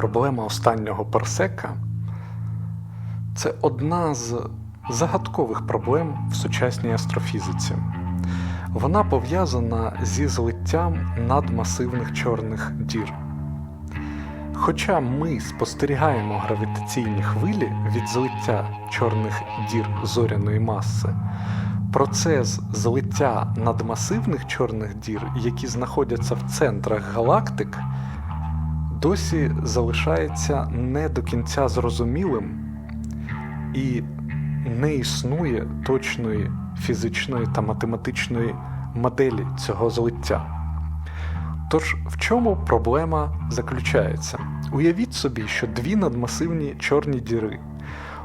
Проблема останнього парсека це одна з загадкових проблем в сучасній астрофізиці. Вона пов'язана зі злиттям надмасивних чорних дір. Хоча ми спостерігаємо гравітаційні хвилі від злиття чорних дір зоряної маси, процес злиття надмасивних чорних дір, які знаходяться в центрах галактик, досі залишається не до кінця зрозумілим і не існує точної фізичної та математичної моделі цього злиття. Тож в чому проблема заключається? Уявіть собі, що дві надмасивні чорні діри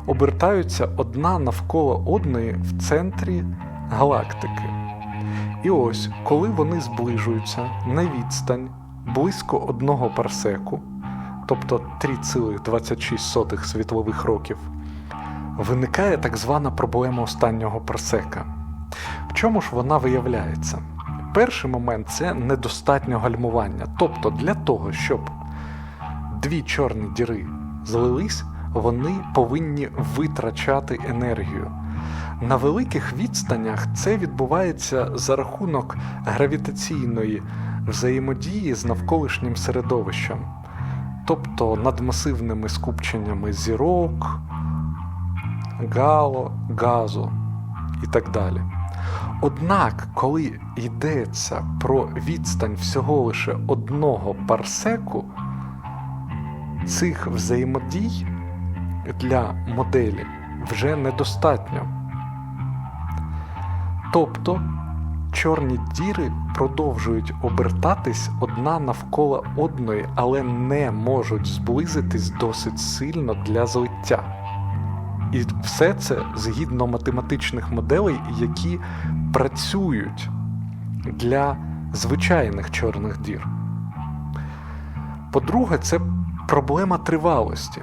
обертаються одна навколо одної в центрі галактики. І ось, коли вони зближуються на відстань близько одного парсеку, тобто 3,26 світлових років, виникає так звана проблема останнього парсека. В чому ж вона виявляється? Перший момент це недостатньо гальмування. Тобто, для того, щоб дві чорні діри злились, вони повинні витрачати енергію. На великих відстанях це відбувається за рахунок гравітаційної взаємодії з навколишнім середовищем, тобто надмасивними скупченнями зірок, гало, газу і так далі. Однак, коли йдеться про відстань всього лише одного парсеку, цих взаємодій для моделі вже недостатньо. Тобто чорні діри продовжують обертатись одна навколо одної, але не можуть зблизитись досить сильно для злиття. І все це згідно математичних моделей, які працюють для звичайних чорних дір. По-друге, це проблема тривалості.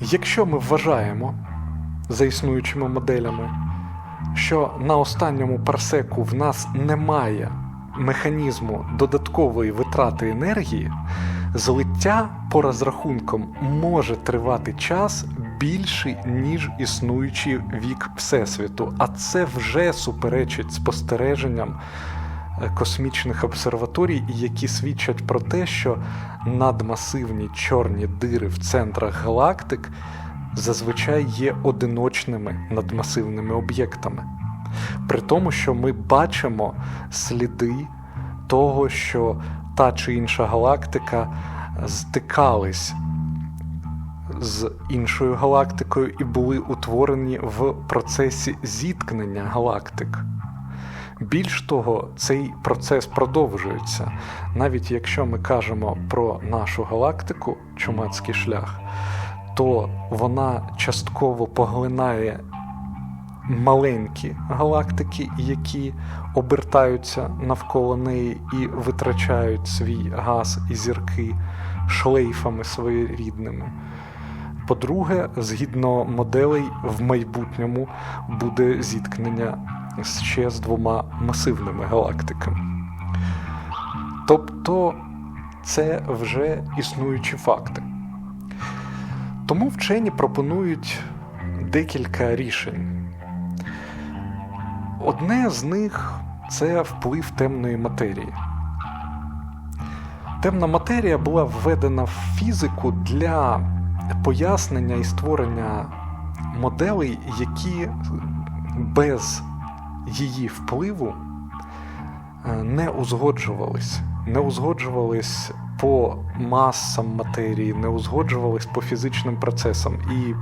Якщо ми вважаємо за існуючими моделями, що на останньому парсеку в нас немає механізму додаткової витрати енергії, злиття по розрахункам може тривати час більший, ніж існуючий вік Всесвіту, а це вже суперечить спостереженням космічних обсерваторій, які свідчать про те, що надмасивні чорні дири в центрах галактик зазвичай є одиночними надмасивними об'єктами. При тому, що ми бачимо сліди того, що та чи інша галактика стикались з іншою галактикою і були утворені в процесі зіткнення галактик. Більш того, цей процес продовжується. Навіть якщо ми кажемо про нашу галактику, чумацький шлях, то вона частково поглинає маленькі галактики, які обертаються навколо неї і витрачають свій газ і зірки шлейфами своєрідними. По-друге, згідно моделей, в майбутньому буде зіткнення ще з двома масивними галактиками. Тобто це вже існуючі факти. Тому вчені пропонують декілька рішень. Одне з них це вплив темної матерії. Темна матерія була введена в фізику для пояснення і створення моделей, які без її впливу не узгоджувались, не узгоджувались по масам матерії, не узгоджувались по фізичним процесам. І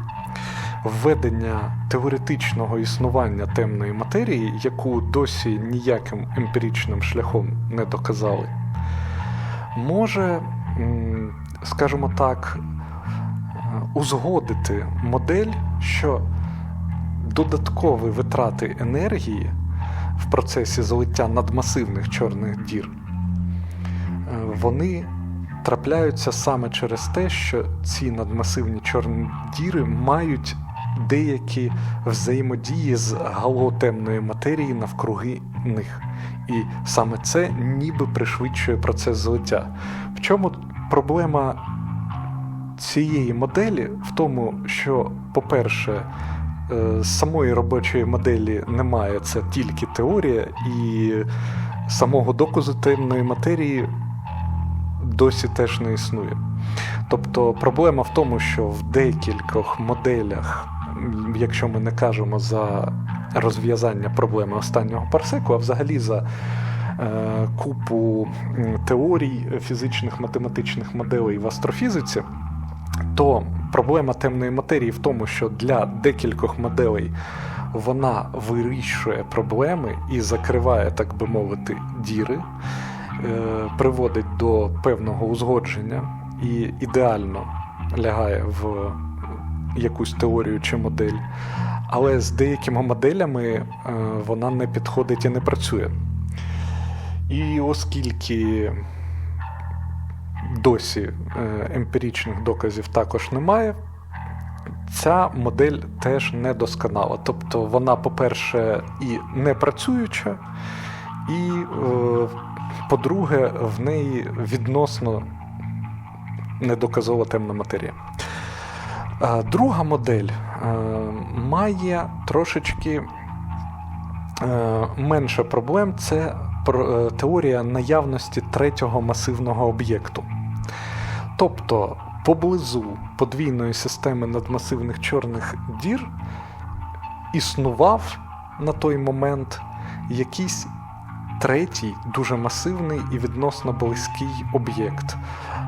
введення теоретичного існування темної матерії, яку досі ніяким емпіричним шляхом не доказали, може, скажімо так, узгодити модель, що додаткові витрати енергії в процесі злиття надмасивних чорних дір, вони трапляються саме через те, що ці надмасивні чорні діри мають деякі взаємодії з гало темної матерії навкруги них. І саме це ніби пришвидшує процес злиття. В чому проблема цієї моделі в тому, що, по-перше, е, самої робочої моделі немає, це тільки теорія, і самого доказу темної матерії досі теж не існує. Тобто проблема в тому, що в декількох моделях, якщо ми не кажемо за розв'язання проблеми останнього парсеку, а взагалі за е, купу теорій фізичних математичних моделей в астрофізиці, то проблема темної матерії в тому, що для декількох моделей вона вирішує проблеми і закриває, так би мовити, діри, приводить до певного узгодження і ідеально лягає в якусь теорію чи модель. Але з деякими моделями е, вона не підходить і не працює. І оскільки досі е, емпіричних доказів також немає, ця модель теж не досконала. Тобто вона, по-перше, і не працююча, і, е, по-друге, в неї відносно недоказова темна матерія. Друга модель е, має трошечки е, менше проблем. Це е, теорія наявності третього масивного об'єкту. Тобто поблизу подвійної системи надмасивних чорних дір існував на той момент якийсь третій, дуже масивний і відносно близький об'єкт.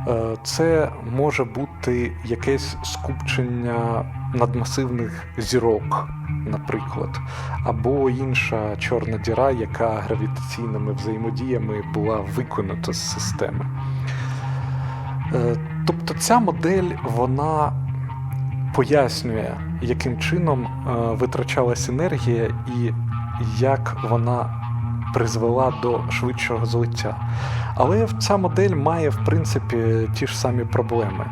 Е, Це може бути якесь скупчення надмасивних зірок, наприклад, або інша чорна діра, яка гравітаційними взаємодіями була виконана з системи. Е, Тобто ця модель вона пояснює, яким чином е, витрачалась енергія і як вона призвела до швидшого злиття. Але ця модель має, в принципі, ті ж самі проблеми.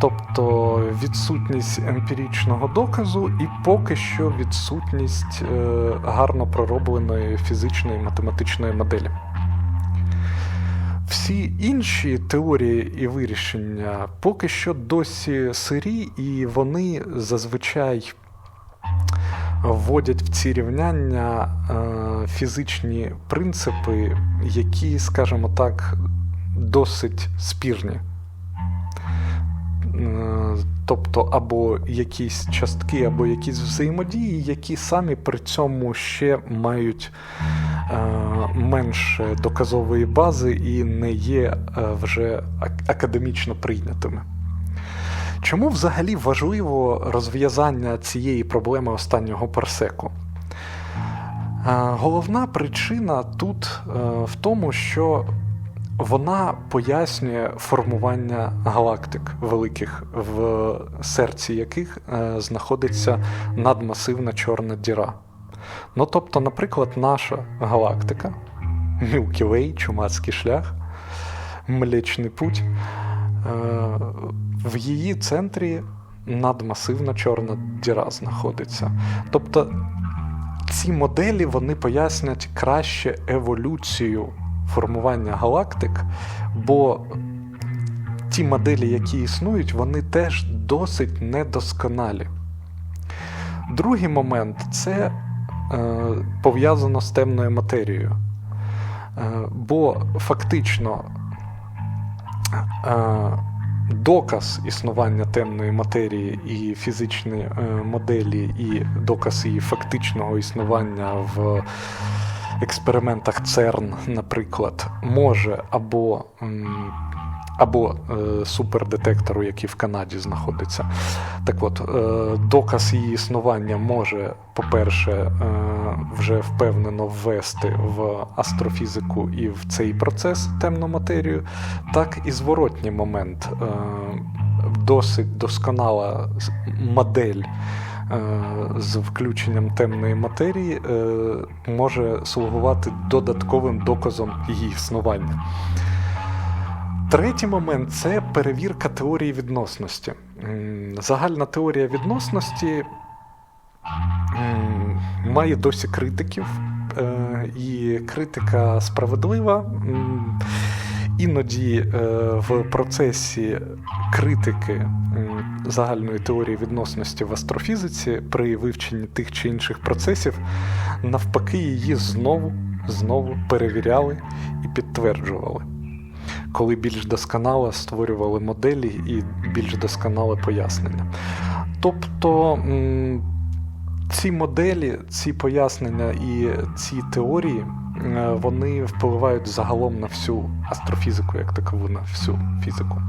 Тобто відсутність емпіричного доказу і поки що відсутність е, гарно проробленої фізичної і математичної моделі. Всі інші теорії і вирішення поки що досі сирі, і вони зазвичай вводять в ці рівняння е, фізичні принципи, які, скажімо так, досить спірні. Е, Тобто або якісь частки, або якісь взаємодії, які самі при цьому ще мають е, менше доказової бази і не є е, вже академічно прийнятими. Чому взагалі важливо розв'язання цієї проблеми останнього парсеку? Е, Головна причина тут е, в тому, що вона пояснює формування галактик великих, в серці яких е, знаходиться надмасивна чорна діра. Ну, тобто, наприклад, наша галактика, Milky чумацький шлях, Млечний Путь, в її центрі надмасивна чорна діра знаходиться. Тобто ці моделі вони пояснять краще еволюцію формування галактик, бо ті моделі, які існують, вони теж досить недосконалі. Другий момент це е, пов'язано з темною матерією. Е, бо фактично е, доказ існування темної матерії і фізичні е, моделі, і доказ її фактичного існування в експериментах ЦЕРН, наприклад, може або, або е, супердетектору, який в Канаді знаходиться. Так от, е, доказ її існування може, по-перше, е, вже впевнено ввести в астрофізику і в цей процес темну матерію, так і зворотній момент. Е, Досить досконала модель е, з включенням темної матерії е, може слугувати додатковим доказом її існування. Третій момент це перевірка теорії відносності. Загальна теорія відносності має досі критиків, е, і критика справедлива. Іноді е, в процесі критики загальної теорії відносності в астрофізиці при вивченні тих чи інших процесів, навпаки, її знову, знову перевіряли і підтверджували. Коли більш досконало створювали моделі і більш досконале пояснення. Тобто ці моделі, ці пояснення і ці теорії, е, вони впливають загалом на всю астрофізику, як такову, на всю фізику.